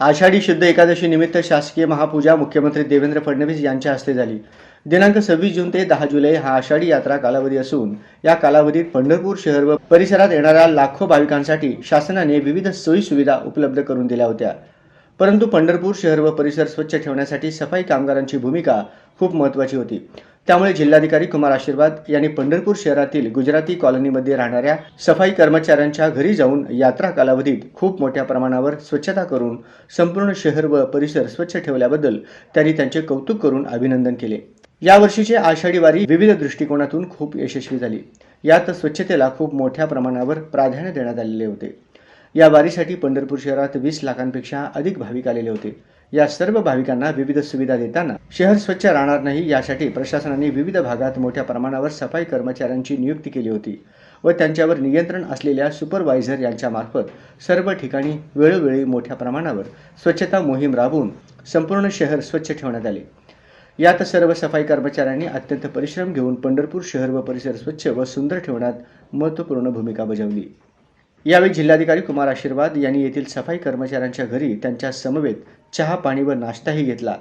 आषाढी शुद्ध एकादशी निमित्त शासकीय महापूजा मुख्यमंत्री देवेंद्र फडणवीस यांच्या हस्ते झाली. दिनांक सव्वीस जून ते दहा जुलै हा आषाढी यात्रा कालावधी असून या कालावधीत पंढरपूर शहर व परिसरात येणाऱ्या लाखो भाविकांसाठी शासनाने विविध सोयी सुविधा उपलब्ध करून दिल्या होत्या. परंतु पंढरपूर शहर व परिसर स्वच्छ ठेवण्यासाठी सफाई कामगारांची भूमिका खूप महत्त्वाची होती. त्यामुळे जिल्हाधिकारी कुमार आशीर्वाद यांनी पंढरपूर शहरातील गुजराती कॉलनीमध्ये राहणाऱ्या सफाई कर्मचाऱ्यांच्या घरी जाऊन यात्रा कालावधीत खूप मोठ्या प्रमाणावर स्वच्छता करून संपूर्ण शहर व परिसर स्वच्छ ठेवल्याबद्दल त्यांनी त्यांचे कौतुक करून अभिनंदन केले. यावर्षीची आषाढी वारी विविध दृष्टिकोनातून खूप यशस्वी झाली. यात स्वच्छतेला खूप मोठ्या प्रमाणावर प्राधान्य देण्यात आलेले होते. या वारीसाठी पंढरपूर शहरात वीस लाखांपेक्षा अधिक भाविक आलेले होते. या सर्व भाविकांना विविध सुविधा देताना शहर स्वच्छ राहणार नाही यासाठी प्रशासनाने विविध भागात मोठ्या प्रमाणावर सफाई कर्मचाऱ्यांची नियुक्ती केली होती व त्यांच्यावर नियंत्रण असलेल्या सुपरवायझर यांच्यामार्फत सर्व ठिकाणी वेळोवेळी मोठ्या प्रमाणावर स्वच्छता मोहीम राबवून संपूर्ण शहर स्वच्छ ठेवण्यात आले. यात सर्व सफाई कर्मचाऱ्यांनी अत्यंत परिश्रम घेऊन पंढरपूर शहर व परिसर स्वच्छ व सुंदर ठेवण्यात महत्त्वपूर्ण भूमिका बजावली. यावेळी जिल्हाधिकारी कुमार आशीर्वाद यांनी येथील सफाई कर्मचाऱ्यांच्या घरी त्यांच्या समवेत चहा पाणी व नाश्ताही घेतला.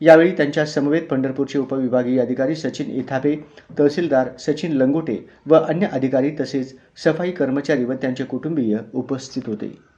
यावेळी त्यांच्या समवेत पंढरपूरचे उपविभागीय अधिकारी सचिन इथापे तहसीलदार सचिन लंगोटे व अन्य अधिकारी तसेच सफाई कर्मचारी व त्यांचे कुटुंबीय उपस्थित होते.